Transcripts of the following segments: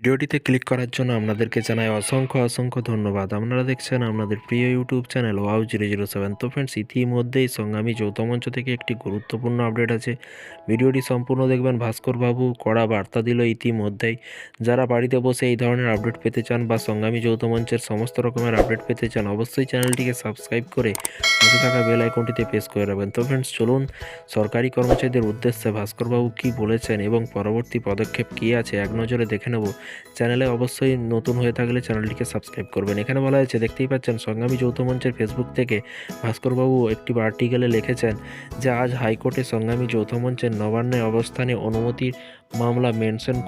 ভিডিওটিতে ক্লিক করার জন্য আপনাদেরকে জানাই অসংখ্য অসংখ্য ধন্যবাদ। আপনারা দেখছেন আপনাদের প্রিয় YouTube channel wow zero zero seven তো ফ্রেন্ডস ইতিমধ্যেই সংগ্রামী যৌথ মঞ্চ থেকে একটি গুরুত্বপূর্ণ আপডেট আছে। ভিডিওটি সম্পূর্ণ দেখবেন ভাস্কর বাবু কড়া বার্তা দিল ইতিমধ্যেই। যারা বাড়িতে বসে এই ধরনের আপডেট পেতে চান বা সংগ্রামী যৌথ মঞ্চের সমস্ত রকমের আপডেট পেতে চান, অবশ্যই চ্যানেলটিকে সাবস্ক্রাইব করে পাশে থাকা বেল আইকনটিতে প্রেস করে রাখবেন। তো ফ্রেন্ডস চলুন সরকারি কর্মচারীদের উদ্দেশ্যে ভাস্করবাবু কী বলেছেন এবং পরবর্তী পদক্ষেপ কী আছে, এক নজরে দেখে নেব। চ্যানেলে অবশ্যই নতুন হয়ে থাকলে চ্যানেলটিকে সাবস্ক্রাইব করবেন। এখানে বলা হয়েছে, দেখতেই পাচ্ছেন সংগ্রামী যৌথ মঞ্চের ফেসবুক থেকে ভাস্করবাবু একটি আর্টিকেলে লিখেছেন যে, আজ হাইকোর্টে সংগ্রামী যৌথ মঞ্চের নবান্নের অবস্থানে অনুমতির মামলা মেনশন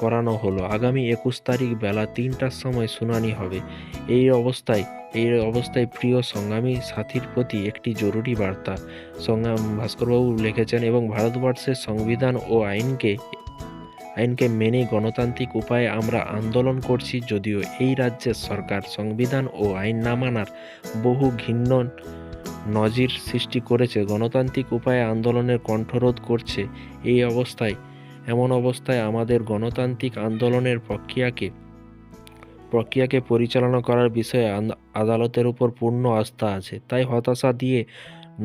করানো হলো। আগামী একুশ তারিখ বেলা তিনটার সময় শুনানি হবে। এই অবস্থায় এই অবস্থায় প্রিয় সংগ্রামী সাথীর প্রতি একটি জরুরি বার্তা সংগ্রাম ভাস্করবাবু লিখেছেন এবং ভারতবর্ষের সংবিধান ও আইনকে আইনকে মেনে গণতান্ত্রিক উপায়ে আমরা আন্দোলন করছি যদিও এই রাজ্যের সরকার, সংবিধান ও আইন না মানার বহু ঘিন্ন নজির সৃষ্টি করেছে। গণতান্ত্রিক উপায়ে আন্দোলনের কণ্ঠরোধ করছে এই অবস্থায়, এমন অবস্থায় আমাদের গণতান্ত্রিক আন্দোলনের প্রক্রিয়াকে প্রক্রিয়াকে পরিচালনা করার বিষয়ে আদালতের উপর পূর্ণ আস্থা আছে। তাই হতাশা দিয়ে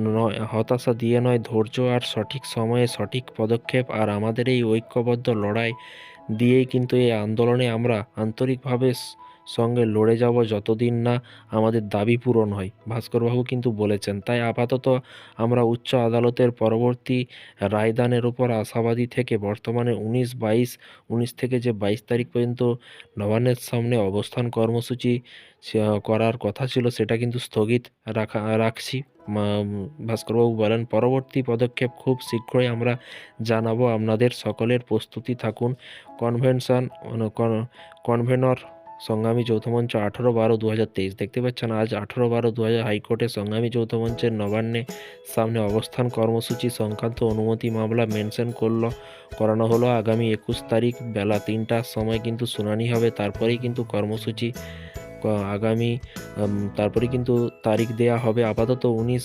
নয়, হতাশা দিয়ে নয়, ধৈর্য আর সঠিক সময়ে সঠিক পদক্ষেপ আর আমাদের এই ঐক্যবদ্ধ লড়াই দিয়েই কিন্তু এই আন্দোলনে আমরা আন্তরিকভাবে সঙ্গে লড়ে যাব যতদিন না আমাদের দাবি পূরণ হয়। ভাস্করবাবু কিন্তু বলেছেন, তাই আপাতত আমরা উচ্চ আদালতের পরবর্তী রায়দানের উপর আশাবাদী থেকে বর্তমানে উনিশ বাইশ, উনিশ থেকে যে বাইশ তারিখ পর্যন্ত নবান্নের সামনে অবস্থান কর্মসূচি করার কথা ছিল সেটা কিন্তু স্থগিত রাখা, রাখছি। ভাস্করবাবু বলেন, পরবর্তী পদক্ষেপ খুব শীঘ্রই আমরা জানাব। আপনাদের সকলের প্রস্তুতি থাকুন। কনভেনশন কনভেনর সংগ্রামী যৌথ মঞ্চ আঠেরো বারো দু দেখতে পাচ্ছেন, আজ আঠেরো বারো দু হাইকোর্টে সংগ্রামী যৌথ মঞ্চের নবান্নে সামনে অবস্থান কর্মসূচি সংক্রান্ত অনুমতি মামলা মেনশন করল, করানো হলো আগামী একুশ তারিখ বেলা তিনটার সময় কিন্তু শুনানি হবে, তারপরেই কিন্তু কর্মসূচি, আগামী তারপরে কিন্তু তারিখ দেয়া হবে। আপাতত উনিশ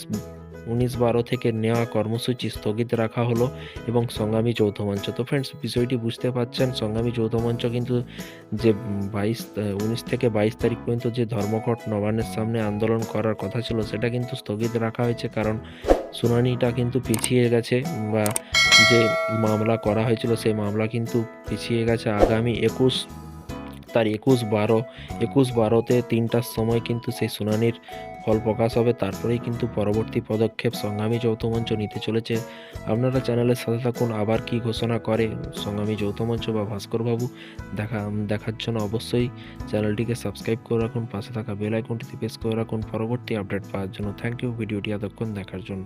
উনিশ বারো থেকে নেওয়া কর্মসূচি স্থগিত রাখা হলো এবং সংগ্রামী যৌথ মঞ্চ। তো ফ্রেন্ডস বিষয়টি বুঝতে পারছেন সংগ্রামী যৌথ মঞ্চ কিন্তু যে বাইশ উনিশ থেকে বাইশ তারিখ পর্যন্ত যে ধর্মঘট নবান্নের সামনে আন্দোলন করার কথা ছিল, সেটা কিন্তু স্থগিত রাখা হয়েছে, কারণ শুনানিটা কিন্তু পিছিয়ে গেছে বা যে মামলা করা হয়েছিল, সেই মামলা কিন্তু পিছিয়ে গেছে। আগামী একুশ তার একুশ বারো, একুশ বারোতে তিনটার সময় কিন্তু সেই শুনানির ফল প্রকাশ হবে। তারপরেই কিন্তু পরবর্তী পদক্ষেপ সংগ্রামী যৌথ মঞ্চ নিতে চলেছে। আপনারা চ্যানেলের সাথে থাকুন, আবার কি ঘোষণা করে সংগ্রামী যৌথ মঞ্চ বা ভাস্করবাবু দেখা, দেখার জন্য অবশ্যই চ্যানেলটিকে সাবস্ক্রাইব করে রাখুন, পাশে থাকা বেল আইকনটিতে প্রেস করে রাখুন। পরবর্তী আপডেট পাওয়ার জন্য থ্যাংক ইউ ভিডিওটি এতক্ষণ দেখার জন্য।